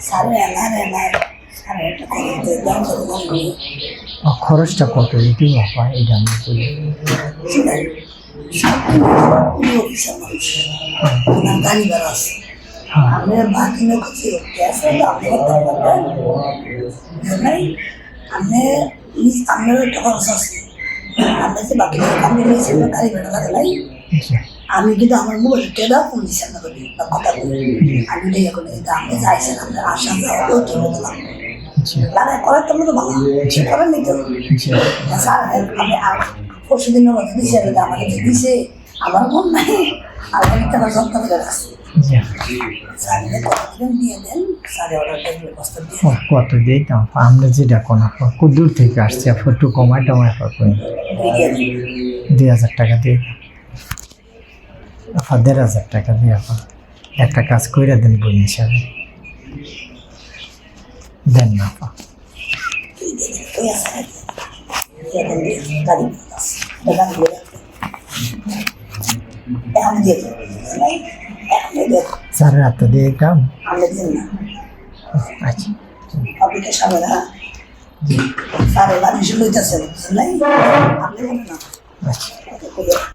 সাড়ে এলার এলার সাড়ে একটা করে দিয়ে দাম করে দাম করে ও, খরচটা কত দিতে বাবা এই দামে বলে শুনেন সব পুরো অফিসার মানুষ ওনার গাড়ি বেড়া আছে হ্যাঁ আমি বাকি লোক আছে গ্যাসে তো আপনি করতে পারবেন নাই আমি আপনার একটা খরচ আছে যে গাড়ি লাগে আচ্ছা আমি কিন্তু আমার মোবাইল টেদা ফোন দিচ্ছেন না বা কথা বলি। আমি তো এখন আমি আপনি চাইছেন আপনার আশা যাওয়া তো ঠিক হতে পারব আচ্ছা। করার তো ভালো। তো। আচ্ছা। স্যার আমি পরশু দিনের মধ্যে দিছে আমাকে দিছে। আমার মন নাই আর আমি টাকা যত্ন করে রাখছি আচ্ছা স্যারের কথা দিলেন দিয়ে দেন স্যারে অর্ডারটা ব্যবস্থা দিয়ে ও, কত দিতাম আমরা যেটা কোন খুব দূর থেকে আসছি একটু পাবেন দিয়ে দিন দুই হাজার টাকা দিয়ে আপা দেড় হাজার টাকা দিয়ে আপা একটা কাজ কইরা দেন বই হিসাবে দেন না আপা ওই আছে দিয়ে দেন দিয়ে দেন গাড়ি আছে দোকান দিয়ে এখন দিয়ে দেন চার রাত দিয়ে কাম। আমরা দিন না আচ্ছা। আপনাকে সামনে না স্যারের বাড়ি শুনতে বুঝলেন? আপনি বলেন না। আচ্ছা।